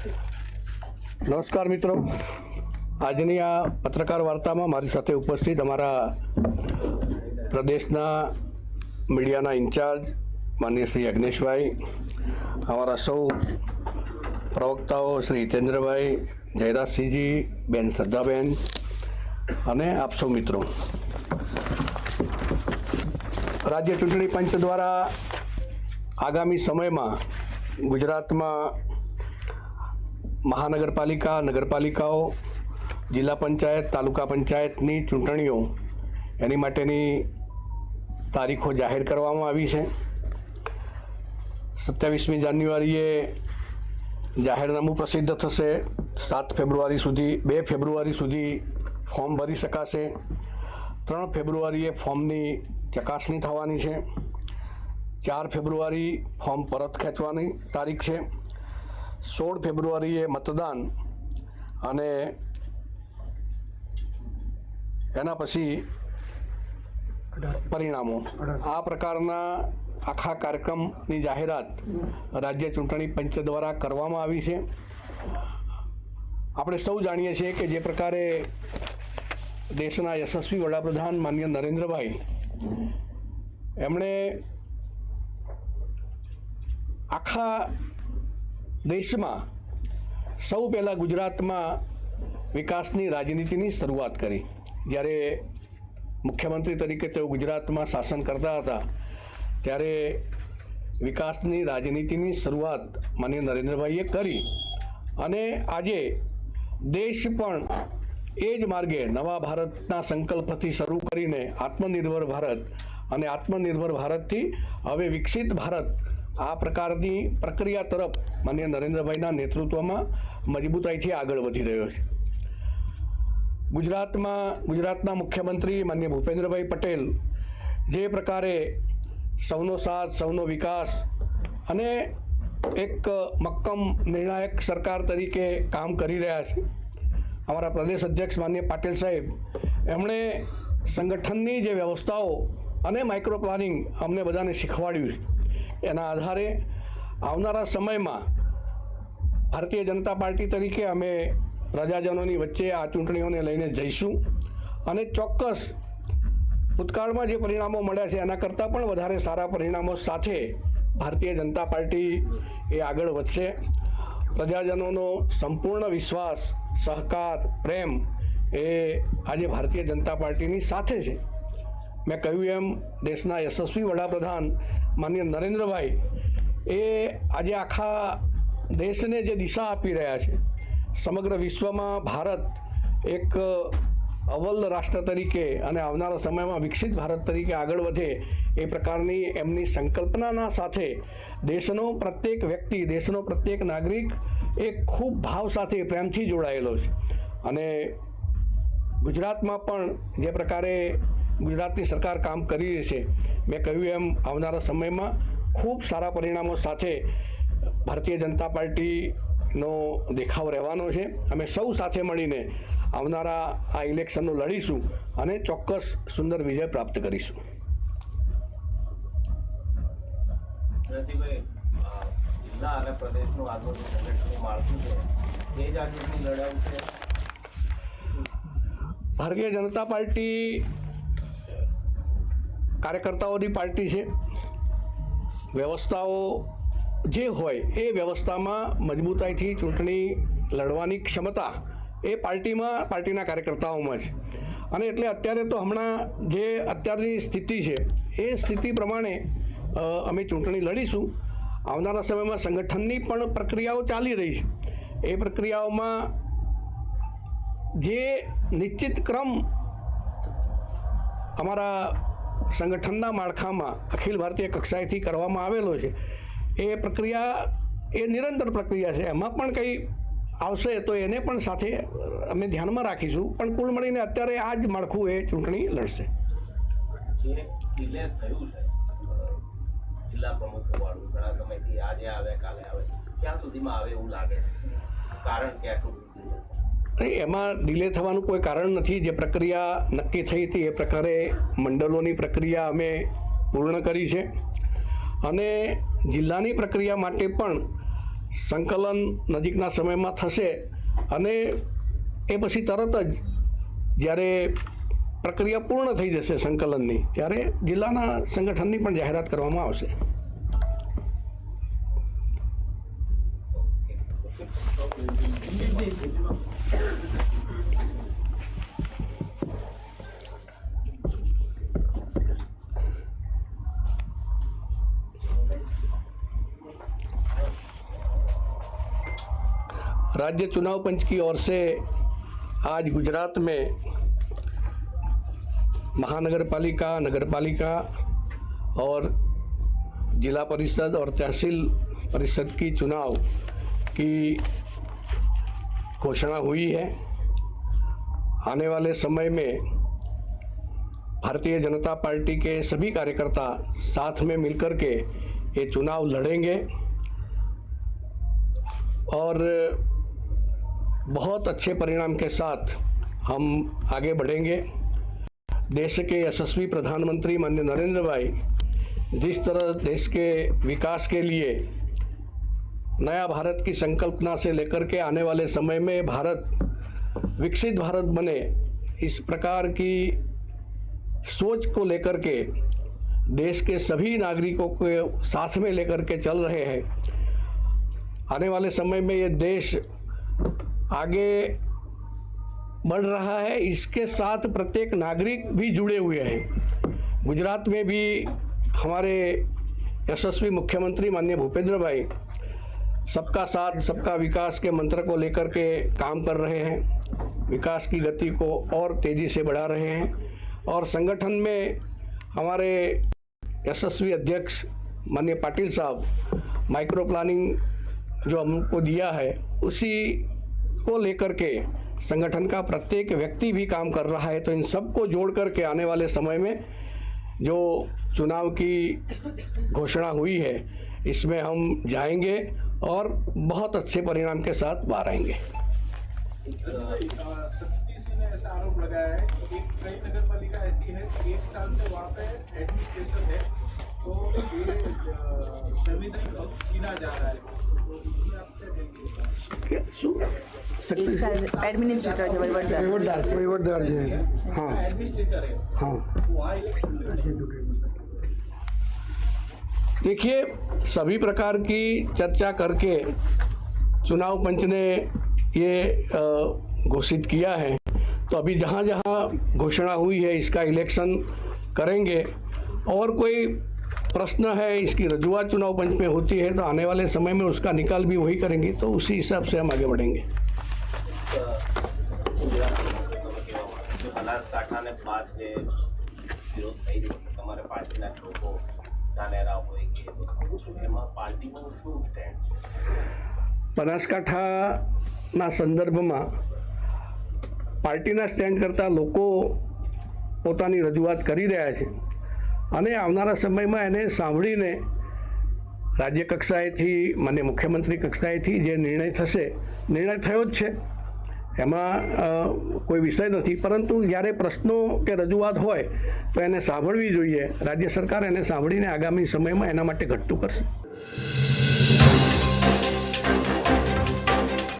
નમસ્કાર મિત્રો. આજની આ પત્રકાર વાર્તામાં મારી સાથે ઉપસ્થિત અમારા પ્રદેશના મીડિયાના ઇન્ચાર્જ માનીય શ્રી અજ્ઞેશભાઈ અમારા સૌ પ્રવક્તાઓ શ્રી હિતેન્દ્રભાઈ, જયરાજસિંહજી, બેન શ્રદ્ધાબેન અને આપ સૌ મિત્રો. રાજ્ય ચૂંટણી પંચ દ્વારા આગામી સમયમાં ગુજરાતમાં મહાનગરપાલિકા, નગરપાલિકાઓ, જિલ્લા પંચાયત, તાલુકા પંચાયતની ચૂંટણીઓ, એની માટેની તારીખો જાહેર કરવામાં આવી છે. સત્યાવીસમી જાન્યુઆરીએ જાહેરનામું પ્રસિદ્ધ થશે. સાત ફેબ્રુઆરી સુધી, બે ફેબ્રુઆરી સુધી ફોર્મ ભરી શકાશે. ત્રણ ફેબ્રુઆરીએ ફોર્મની ચકાસણી થવાની છે. ચાર ફેબ્રુઆરી ફોર્મ પરત ખેંચવાની તારીખ છે. સોળ ફેબ્રુઆરીએ મતદાન અને એના પછી પરિણામો. આ પ્રકારના આખા કાર્યક્રમની જાહેરાત રાજ્ય ચૂંટણી પંચ દ્વારા કરવામાં આવી છે. આપણે સૌ જાણીએ છીએ કે જે પ્રકારે દેશના યશસ્વી વડાપ્રધાન માન્ય નરેન્દ્રભાઈ, એમણે આખા દેશમાં સૌ પહેલાં ગુજરાતમાં વિકાસની રાજનીતિની શરૂઆત કરી. જ્યારે મુખ્યમંત્રી તરીકે તેઓ ગુજરાતમાં શાસન કરતા હતા, ત્યારે વિકાસની રાજનીતિની શરૂઆત માનીય નરેન્દ્રભાઈએ કરી. અને આજે દેશ પણ એ જ માર્ગે નવા ભારતના સંકલ્પથી શરૂ કરીને આત્મનિર્ભર ભારત અને આત્મનિર્ભર ભારતથી હવે વિકસિત ભારત આ પ્રકારની પ્રક્રિયા તરફ માન્ય નરેન્દ્રભાઈના નેતૃત્વમાં મજબૂતાઈથી આગળ વધી રહ્યો છે. ગુજરાતમાં, ગુજરાતના મુખ્યમંત્રી માન્ય ભૂપેન્દ્રભાઈ પટેલ જે પ્રકારે સૌનો સાથ, સૌનો વિકાસ અને એક મક્કમ નિર્ણાયક સરકાર તરીકે કામ કરી રહ્યા છે. અમારા પ્રદેશ અધ્યક્ષ માન્ય પાટીલ સાહેબ, એમણે સંગઠનની જે વ્યવસ્થાઓ અને માઇક્રો પ્લાનિંગ અમને બધાને શીખવાડ્યું છે. એના આધારે આવનારા સમયમાં ભારતીય જનતા પાર્ટી તરીકે અમે પ્રજાજનોની વચ્ચે આ ચૂંટણીઓને લઈને જઈશું અને ચોક્કસ ભૂતકાળમાં જે પરિણામો મળ્યા છે એના કરતાં પણ વધારે સારા પરિણામો સાથે ભારતીય જનતા પાર્ટી એ આગળ વધશે. પ્રજાજનોનો સંપૂર્ણ વિશ્વાસ, સહકાર, પ્રેમ એ આજે ભારતીય જનતા પાર્ટીની સાથે છે. મેં કહ્યું એમ દેશના યશસ્વી વડાપ્રધાન માનનીય નરેન્દ્રભાઈ, એ આજે આખા દેશને જે દિશા આપી રહ્યા છે, સમગ્ર વિશ્વમાં ભારત એક અવ્વલ રાષ્ટ્ર તરીકે અને આવનારા સમયમાં વિકસિત ભારત તરીકે આગળ વધે એ પ્રકારની એમની સંકલ્પનાના સાથે દેશનો પ્રત્યેક વ્યક્તિ, દેશનો પ્રત્યેક નાગરિક એ ખૂબ ભાવ સાથે પ્રેમથી જોડાયેલો છે. અને ગુજરાતમાં પણ જે પ્રકારે ગુજરાતની સરકાર કામ કરી રહી છે. મેં કહ્યું એમ આવનારા સમયમાં ખૂબ સારા પરિણામો સાથે ભારતીય જનતા પાર્ટીનો દેખાવ રહેવાનો છે. અમે સૌ સાથે મળીને આવનારા આ ઇલેક્શનનો લડીશું અને ચોક્કસ સુંદર વિજય પ્રાપ્ત કરીશું. જિલ્લા અને પ્રદેશનું આગળનું સંગઠનનું માળખું છે. એ જ આ ચૂંટણી લડાવું છે ભારતીય જનતા પાર્ટી કાર્યકર્તાઓની પાર્ટી છે. વ્યવસ્થાઓ જે હોય એ વ્યવસ્થામાં મજબૂતાઈથી ચૂંટણી લડવાની ક્ષમતા એ પાર્ટીમાં, પાર્ટીના કાર્યકર્તાઓમાં છે અને એટલે અત્યારે તો હમણાં જે અત્યારની સ્થિતિ છે, એ સ્થિતિ પ્રમાણે અમે ચૂંટણી લડીશું. આવનારા સમયમાં સંગઠનની પણ પ્રક્રિયાઓ ચાલી રહી છે. એ પ્રક્રિયાઓમાં જે નિશ્ચિત ક્રમ અમારા સંગઠનના માળખામાં અખિલ ભારતીય કક્ષાએથી કરવામાં આવેલો છે. એ પ્રક્રિયા, એ નિરંતર પ્રક્રિયા છે. એમાં પણ કંઈ આવશે તો એને પણ સાથે અમે ધ્યાનમાં રાખીશું. પણ કુલ મળીને અત્યારે આ જ માળખું એ ચૂંટણી લડશે. સમયથી આજે આવે, કાલે આવે, ક્યાં સુધીમાં આવે એવું લાગે કારણ કે? અને એમાં ડિલે થવાનું કોઈ કારણ નથી. જે પ્રક્રિયા નક્કી થઈ હતી એ પ્રકારે મંડળોની પ્રક્રિયા અમે પૂર્ણ કરી છે. અને જિલ્લાની પ્રક્રિયા માટે પણ સંકલન નજીકના સમયમાં થશે. અને એ પછી તરત જ જ્યારે પ્રક્રિયા પૂર્ણ થઈ જશે સંકલનની, ત્યારે જિલ્લાના સંગઠનની પણ જાહેરાત કરવામાં આવશે. राज्य चुनाव पंच की ओर से आज गुजरात में महानगर पालिका नगर पालिका और जिला परिषद और तहसील परिषद की चुनाव की घोषणा हुई है। आने वाले समय में भारतीय जनता पार्टी के सभी कार्यकर्ता साथ में मिलकर के ये चुनाव लड़ेंगे और बहुत अच्छे परिणाम के साथ हम आगे बढ़ेंगे। देश के यशस्वी प्रधानमंत्री माननीय नरेंद्र भाई, जिस तरह देश के विकास के लिए नया भारत की संकल्पना से लेकर के आने वाले समय में भारत विकसित भारत बने, इस प्रकार की सोच को लेकर के देश के सभी नागरिकों को साथ में लेकर के चल रहे हैं। आने वाले समय में ये देश आगे बढ़ रहा है, इसके साथ प्रत्येक नागरिक भी जुड़े हुए हैं। गुजरात में भी हमारे यशस्वी मुख्यमंत्री माननीय भूपेंद्र भाई सबका साथ, सबका विकास के मंत्र को लेकर के काम कर रहे हैं। विकास की गति को और तेज़ी से बढ़ा रहे हैं। और संगठन में हमारे यशस्वी अध्यक्ष माननीय पाटिल साहब माइक्रो प्लानिंग जो हमको दिया है, उसी को लेकर के संगठन का प्रत्येक व्यक्ति भी काम कर रहा है। तो इन सबको जोड़ करके आने वाले समय में जो चुनाव की घोषणा हुई है, इसमें हम जाएँगे। और बहुत अच्छे परिणाम के साथ बाहर आएँगे। सत्ती सिंह ने ऐसा आरोप लगाया है कि एक कई नगर पालिका ऐसी है कि एक साल से वहाँ पे एडमिनिस्ट्रेशन है तो ये संविधान छीना जा रहा है। क्या देखिए, सभी प्रकार की चर्चा करके चुनाव पंच ने ये घोषित किया है। तो अभी जहाँ जहाँ घोषणा हुई है, इसका इलेक्शन करेंगे। और कोई प्रश्न है इसकी रजुआत चुनाव पंच में होती है तो आने वाले समय में उसका निकाल भी वही करेंगे। तो उसी हिसाब से हम आगे बढ़ेंगे। हमारे लोगों हुए બનાસકાંઠાના સંદર્ભમાં પાર્ટીના સ્ટેન્ડ કરતાં લોકો પોતાની રજૂઆત કરી રહ્યા છે અને આવનારા સમયમાં એને સાંભળીને રાજ્ય કક્ષાએથી માન્ય મુખ્યમંત્રી કક્ષાએથી જે નિર્ણય થશે, નિર્ણય થયો જ છે. એમાં કોઈ વિષય નથી. પરંતુ જ્યારે પ્રશ્નો કે રજૂઆત હોય, તો એને સાંભળવી જોઈએ. રાજ્ય સરકાર એને સાંભળીને આગામી સમયમાં એના માટે ઘટતું કરશે.